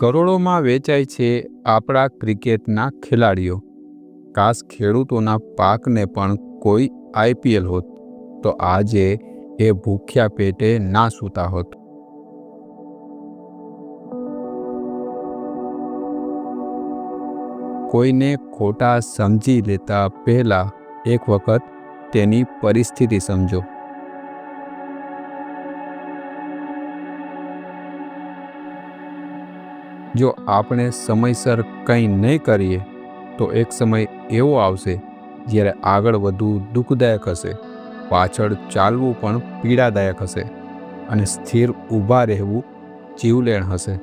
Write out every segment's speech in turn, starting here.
કરોડોમાં વેચાય છે આપણા ક્રિકેટના ખેલાડીઓ. કાશ ખેડૂતોના પાકને પણ કોઈ આઈપીએલ હોત, તો આજે એ ભૂખ્યા પેટે ના સૂતા હોત. કોઈને ખોટા સમજી લેતા પહેલા એક વખત તેની પરિસ્થિતિ સમજો. જો આપણે સમયસર કંઈ નહીં કરીએ, તો એક સમય એવો આવશે જ્યારે આગળ વધવું દુઃખદાયક હશે, પાછળ ચાલવું પણ પીડાદાયક હશે અને સ્થિર ઊભા રહેવું જીવલેણ હશે.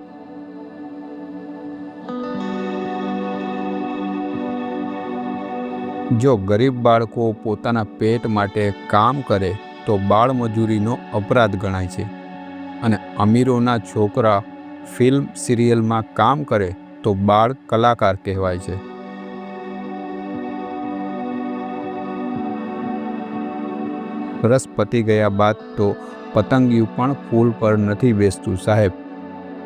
જો ગરીબ બાળકો પોતાના પેટ માટે કામ કરે, તો બાળમજૂરીનો અપરાધ ગણાય છે અને અમીરોના છોકરા ફિલ્મ સિરિયલમાં કામ કરે તો બાળ કલાકાર કહેવાય છે. રસ પતી ગયા બાદ તો પતંગિયું પણ ફૂલ પર નથી બેસતું સાહેબ.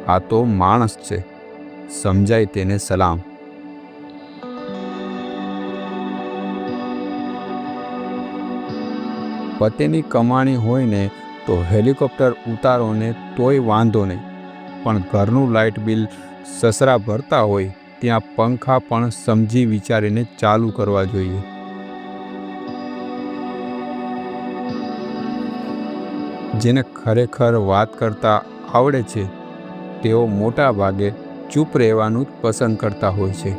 આ તો માણસ છે. સમજાય તેને સલામ. પતિની કમાણી હોય ને તો હેલિકોપ્ટર ઉતારો ને તોય વાંધો નહીં. પણ ઘરનું લાઇટ બિલ સસરા ભરતા હોય, ત્યાં પંખા પણ સમજી વિચારીને ચાલુ કરવા જોઈએ. જેને ખરેખર વાત કરતા આવડે છે, તેઓ મોટા ભાગે ચૂપ રહેવાનું જ પસંદ કરતા હોય છે.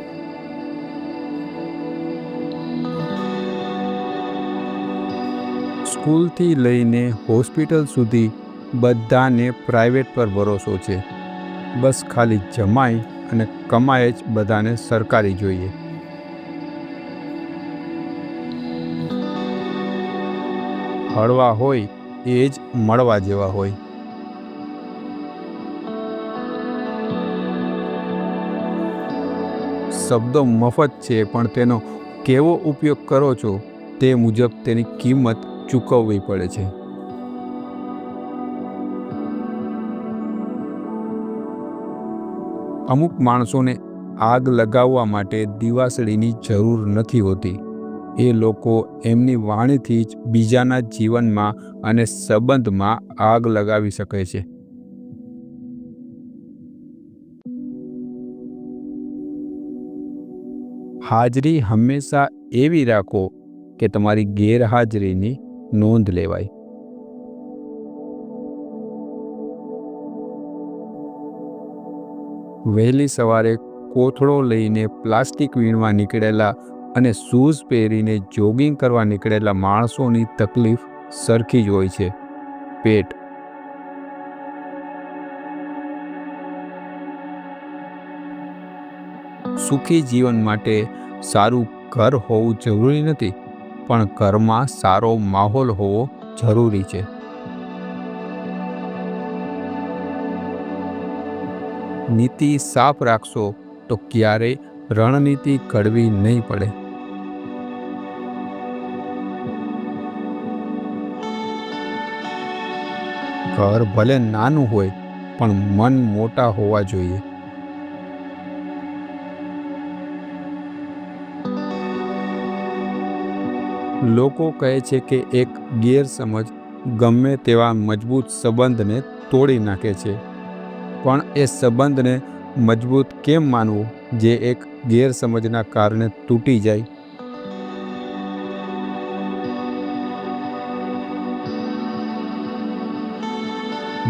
સ્કૂલથી લઈને હોસ્પિટલ સુધી બધાને પ્રાઇવેટ પર ભરોસો છે. બસ ખાલી જમાય અને કમાય જ બધાને સરકારી જોઈએ. હળવા હોય એ જ મળવા જેવા હોય. શબ્દો મફત છે, પણ તેનો કેવો ઉપયોગ કરો છો તે મુજબ તેની કિંમત ચૂકવવી પડે છે. અમુક માણસોને આગ લગાવવા માટે દિવાસળીની જરૂર નથી હોતી. એ લોકો એમની વાણીથી જ બીજાના જીવનમાં અને સંબંધમાં આગ લગાવી શકે છે. હાજરી હંમેશા એવી રાખો કે તમારી ગેરહાજરીની નોંધ લેવાય. વહેલી સવારે કોથળો લઈને પ્લાસ્ટિક વીણવા નીકળેલા અને શૂઝ પહેરીને જોગિંગ કરવા નીકળેલા માણસોની તકલીફ સરખી જ હોય છે. પેટ સુખી જીવન માટે સારું ઘર હોવું જરૂરી નથી, પણ ઘરમાં સારો માહોલ હોવો જરૂરી છે. નીતિ સાફ રાખશો, તો ક્યારેય રણનીતિ ઘડવી નહીં પડે. ઘર ભલે નાનું હોય, પણ મન મોટા હોવા જોઈએ. લોકો કહે છે કે એક ગેરસમજ ગમે તેવા મજબૂત સંબંધને તોડી નાખે છે. પણ એ સંબંધને મજબૂત કેમ માનવું જે એક ગેરસમજના કારણે તૂટી જાય?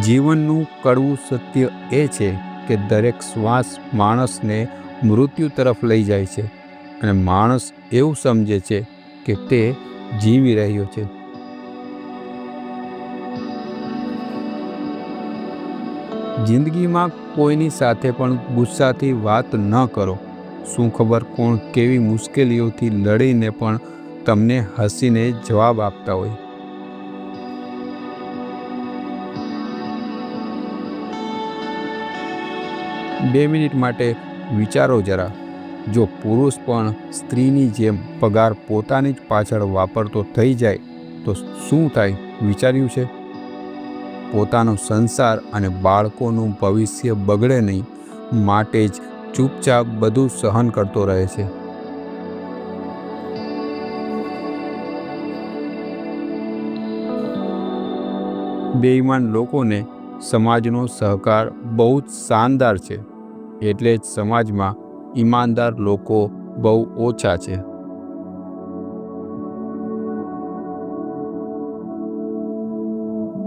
જીવનનું કડવું સત્ય એ છે કે દરેક શ્વાસ માણસને મૃત્યુ તરફ લઈ જાય છે અને માણસ એવું સમજે છે કે તે જીવી રહ્યો છે. જિંદગીમાં કોઈની સાથે પણ ગુસ્સાથી વાત ન કરો. શું ખબર કોણ કેવી મુશ્કેલીઓથી લડીને પણ તમને હસીને જવાબ આપતા હોય. બે મિનિટ માટે વિચારો જરા. જો પુરુષ પણ સ્ત્રીની જેમ પગાર પોતાની જ પાછળ વાપરતો થઈ જાય, તો શું થાય વિચાર્યું છે? પોતાનો સંસાર અને બાળકોનું ભવિષ્ય બગડે નહીં, માટે જ ચૂપચાપ બધું સહન કરતો રહે છે. બેઈમાન લોકોને સમાજનો સહકાર બહુ જ શાનદાર છે, એટલે જ સમાજમાં ઈમાનદાર લોકો બહુ ઓછા છે.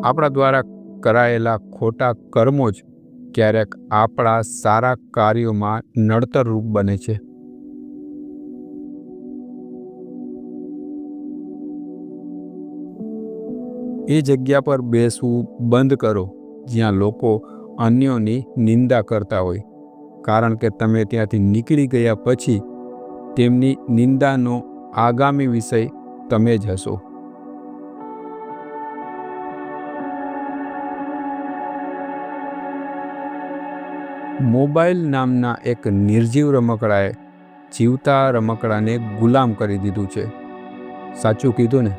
આપણા દ્વારા કરાયેલા ખોટા કર્મો જ ક્યારેક આપણા સારા કાર્યોમાં નડતરરૂપ બને છે. એ જગ્યા પર બેસવું બંધ કરો જ્યાં લોકો અન્યોની નિંદા કરતા હોય. કારણ કે તમે ત્યાંથી નીકળી ગયા પછી તેમની નિંદાનો આગામી વિષય તમે જ હશો. મોબાઈલ નામના એક નિર્જીવ રમકડાએ જીવતા રમકડાને ગુલામ કરી દીધું છે. સાચું કીધું ને?